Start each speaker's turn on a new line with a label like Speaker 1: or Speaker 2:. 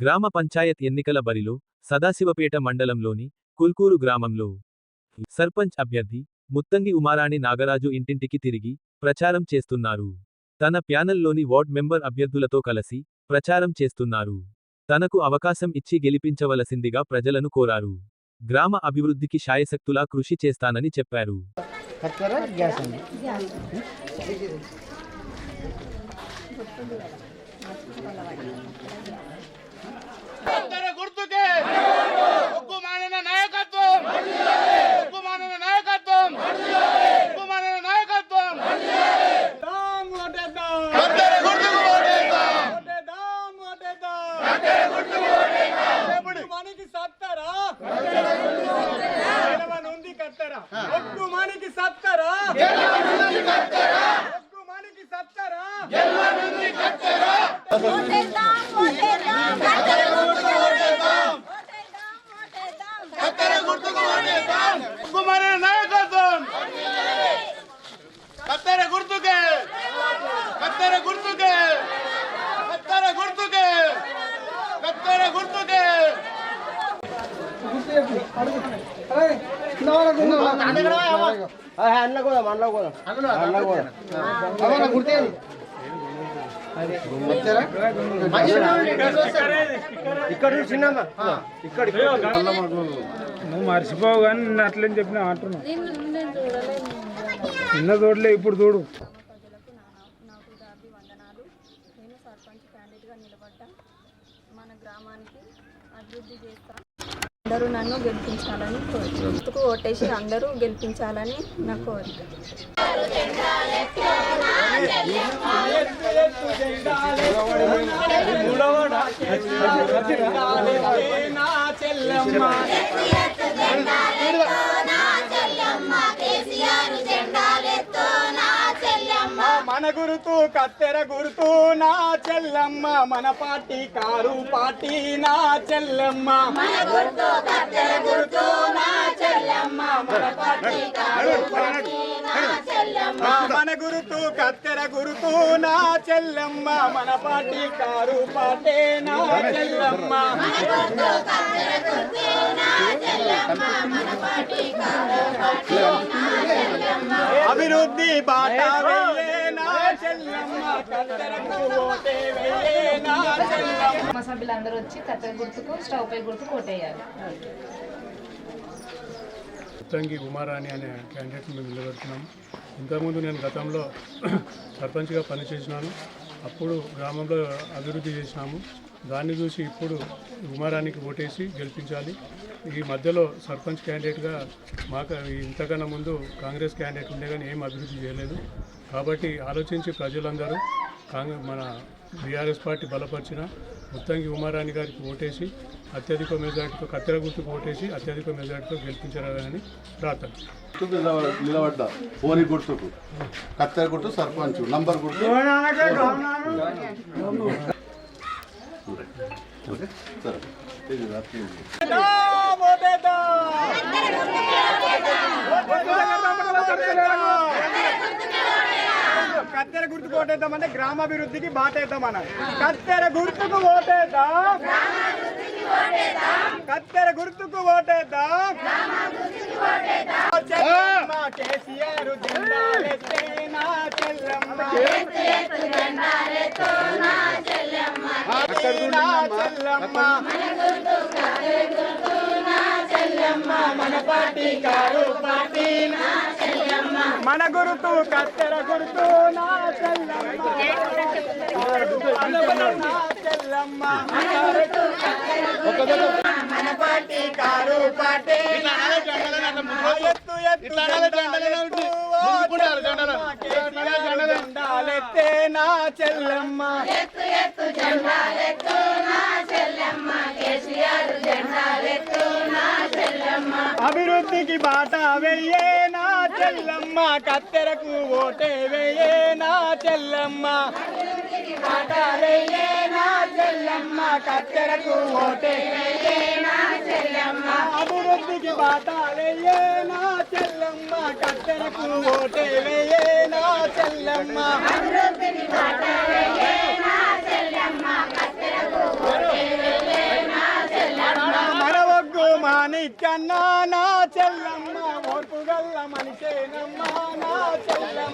Speaker 1: గ్రామ పంచాయత్ ఎన్నికల బరిలో సదాశివపేట మండలంలోని కుల్కూరు గ్రామంలో సర్పంచ్ అభ్యర్థి ముత్తంగి ఉమారాణి నాగరాజు ఇంటింటికి తిరిగి ప్రచారం చేస్తున్నారు. తన ప్యానెల్లోని వార్డ్ మెంబర్ అభ్యర్థులతో కలిసి ప్రచారం చేస్తున్నారు. తనకు అవకాశం ఇచ్చి గెలిపించవలసిందిగా ప్రజలను కోరారు. గ్రామ అభివృద్ధికి శాయశక్తులా కృషి చేస్తానని చెప్పారు.
Speaker 2: ಒಗ್ಗು ಮಾನಿಕೆ ಸತ್ತಾರ ಒಗ್ಗು ಮಾನಿಕೆ ಸತ್ತಾರ
Speaker 3: అన్న కూడా మనలో కూడా అన్న కూడా ఇక్కడ చిన్నమ్మ. ఇక్కడ
Speaker 4: నువ్వు మర్చిపోవు కానీ నిన్ను అట్లని చెప్పిన అంటున్నావు. నిన్న చూడలే ఇప్పుడు చూడు.
Speaker 5: నిలబడ్డా. మన గ్రామానికి అభివృద్ధి చేస్తా. అందరూ నన్ను గెలిపించాలని కోరిక ఓటేసి అందరూ గెలిపించాలని నా కోరిక.
Speaker 6: నా
Speaker 4: గురుతు కత్తెర గుర్తు నా చెల్లమ్మ. మన పార్టీ కారు పార్టీ నా చెల్లమ్మ.
Speaker 6: మన గుర్తు కత్తెర గుర్తు నా చెల్లెమ్మ. మన పార్టీ కారు పార్టీ నా చెల్లెమ్మ.
Speaker 4: మన గురుతు కత్తెర గురుతు నా చెల్లమ్మ. మన పార్టీ కారు పార్టీ నా చెల్లమ్మ.
Speaker 6: మన గుర్తు కత్తెర గుర్తు నా చెల్లెమ్మ. మన పార్టీ కారు పార్టీ నా చెల్లెమ్మ.
Speaker 4: అభివృద్ధి బాట వెయ్యే కుటుంబ చెల్లమ్మ కత్తెరకు
Speaker 7: సభ్యులందరూ వచ్చి కత్తెర గుర్తుకు స్టవ్ పై గుర్తుకు కొట్టేయాలి
Speaker 8: ఉత్తంగి ఉమారాణి అనే క్యాండిడేట్ని మేము నిలబెడుతున్నాము ఇంతకుముందు నేను గతంలో సర్పంచ్గా పనిచేసినాను. అప్పుడు గ్రామంలో అభివృద్ధి చేసినాము. దాన్ని చూసి ఇప్పుడు ఉమారాణికి ఓటేసి గెలిపించాలి. ఈ మధ్యలో సర్పంచ్ క్యాండిడేట్గా మాకు ఇంతకన్నా ముందు కాంగ్రెస్ క్యాండిడేట్ ఉండే కానీ ఏం అభివృద్ధి చేయలేదు. కాబట్టి ఆలోచించి ప్రజలందరూ కాంగ్రెస్ మన బీఆర్ఎస్ పార్టీ బలపరిచిన ముత్తంగి ఉమారాణి గారికి ఓటేసి అత్యధిక మెజార్టీతో కత్తెర గుర్తుకు ఓటేసి అత్యధిక మెజార్టీతో గెలిపించారని ప్రార్థన.
Speaker 9: నిలబడ్డా. ఓరి గుర్తుకు. కత్తెర గుర్తు సర్పంచ్. నంబర్ గుర్తు.
Speaker 4: కత్తెర గుర్తుకు ఓటేద్దామంటే గ్రామాభివృద్ధికి బాటేద్దామన్న కత్తెర గుర్తుకు ఓటేద్దాం. కత్తెర గుర్తుకు ఓటేద్దాం? కేసీఆర్ మన పార్టీ కారు పార్టీ మన గురుతు కత్తెర గురుతు నా చెల్లమ్మ. చెల్లమ్మ. పార్టీ కారు పార్టీ ఎత్తు ఎత్తు జెండాలెత్తే నా చెల్లమ్మ. అభివృద్ధికి నా చెల్లమ్మ. నా చెల్లమ్మ. బాట వెయ్యే నా చెల్లమ్మ. కత్తెరకు ఓటే వెయ్యే నా చెల్లమ్మ. కాటాలయ్యేనా చెల్లమ్మ? కత్తెరకు ఓటేనా చెల్లమ్మ? అభివృద్ధికి బాటాలయ్యేనా చెల్లమ్మ?
Speaker 6: కత్తెరకు ఓటేనా చెల్లమ్మ? అభివృద్ధికి బాటాలయ్యేనా చెల్లమ్మ? కత్తెరకు ఓటేనా చెల్లమ్మ?
Speaker 4: మరవగ్గు మానికన్నా నా చెల్లమ్మ ఓర్పుగల్ల మనిషేనమ్మ నా చెల్లమ్మ